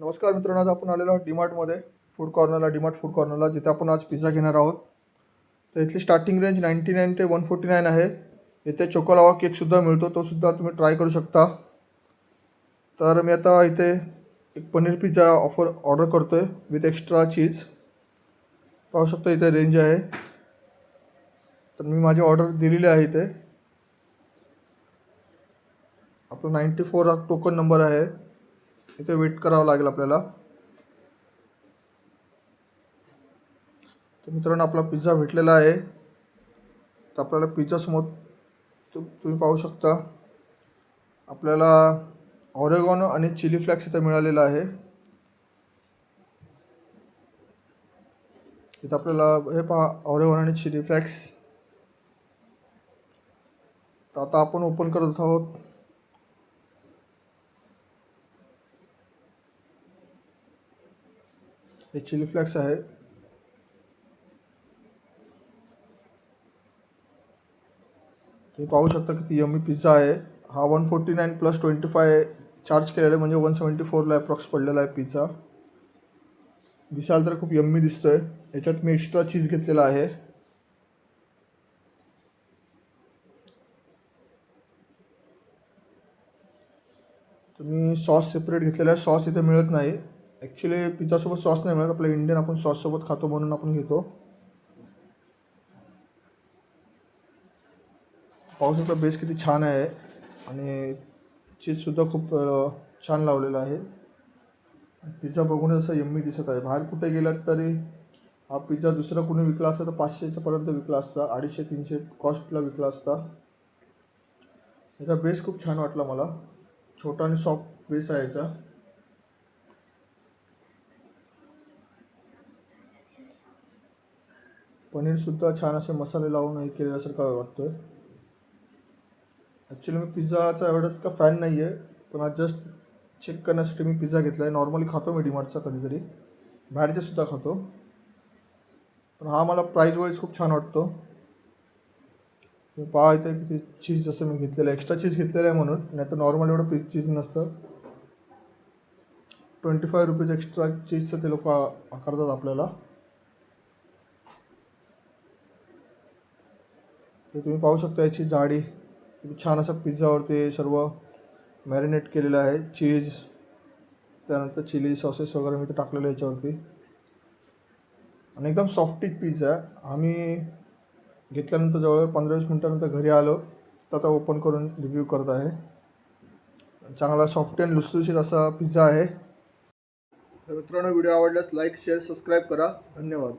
नमस्कार मित्रांनो आज आपण आलेलो आहोत डीमार्टमध्ये फूड कॉर्नरला डीमार्ट फूड कॉर्नरला जिथे आपण आज पिझ्झा घेणार आहोत. तर इथली स्टार्टिंग रेंज नाईंटी नाईन ते वन फोर्टी नाईन आहे. इथे चोकोलावा केकसुद्धा मिळतो तोसुद्धा तुम्ही ट्राय करू शकता. तर मी आता इथे एक पनीर पिझ्झा ऑफर ऑर्डर करतो आहे विथ एक्स्ट्रा चीज पाहू शकता इथे रेंज आहे. तर मी माझी ऑर्डर दिलेली आहे इथे. आपला नाईंटी फोर हा टोकन नंबर आहे. इथे वेट करावं लागेल आपल्याला. तर मित्रांनो आपला पिझ्झा भेटलेला आहे. तर आपल्याला पिझ्झासमोर तु तुम्ही पाहू शकता. आपल्याला ऑरेगॉनो आणि चिली फ्लॅक्स इथं मिळालेला आहे. इथं आपल्याला हे पहा ऑरेगॉन आणि चिली फ्लॅक्स तर आता आपण ओपन करत आहोत. हे चिली फ्लॅक्स आहे. तुम्ही पाहू शकता किती यमी पिझ्झा आहे. हा one forty nine plus twenty five charge केलेला आहे म्हणजे वन सेवन्टी फोरला अप्रॉक्स पडलेला आहे पिझ्झा दिसायला तर खूप यम्मी दिसतो आहे याच्यात मी एक्स्ट्रा चीज घेतलेला आहे. तुम्ही सॉस सेपरेट घेतलेला आहे. सॉस इथे मिळत नाही. ॲक्च्युली पिझ्झासोबत सॉस नाही मिळत. आपल्या इंडियन आपण सॉससोबत खातो म्हणून आपण घेतो. पाहू शकता बेस किती छान आहे. आणि चीजसुद्धा खूप छान लावलेलं आहे. पिझ्झा बघूनच असं यम्मी दिसत आहे. बाहेर कुठे गेलात तरी हा पिझ्झा दुसरा कुणी विकला असता तर पाचशेच्यापर्यंत विकला असता. अडीचशे तीनशे कॉस्टला विकला असता. याचा बेस खूप छान वाटला मला. छोटा आणि सॉफ्ट बेस आहे याचा. पनीरसुद्धा छान असे मसाले लावून हे केल्यासारखं वाटतोय. ॲक्च्युली मी पिझ्झाचा एवढं का फॅन नाही आहे पण आज जस्ट चेक करण्यासाठी मी पिझ्झा घेतला आहे नॉर्मली खातो मी डीमार्टचा कधीतरी. बाहेरचेसुद्धा खातो. पण हा मला प्राईज वाईज खूप छान वाटतो. पाहा पहा इथे किती चीज जसं मी घेतलेलं आहे. एक्स्ट्रा चीज घेतलेलं आहे म्हणून. नाही तर नॉर्मल एवढं पी चीज नसतं. ट्वेंटी फाय रुपीज एक्स्ट्रा चीजचं ते लोक आकारतात आपल्याला. हे तुम्ही पाहू शकता याची जाडी. छान असं पिझ्झावरती सर्व मॅरिनेट केलेलं आहे. चीज त्यानंतर चिली सॉसेस वगैरे मी ते टाकलेलं याच्यावरती. आणि एकदम सॉफ्टीच पिझ्झा आहे आम्ही घेतल्यानंतर जवळजवळ पंधरा वीस मिनटानंतर घरी आलो. तर आता ओपन करून रिव्ह्यू करत आहे. चांगला सॉफ्ट अँड लुसलुशीत असा पिझ्झा आहे. तर मित्रांनो व्हिडिओ आवडल्यास लाईक शेअर सबस्क्राईब करा. धन्यवाद.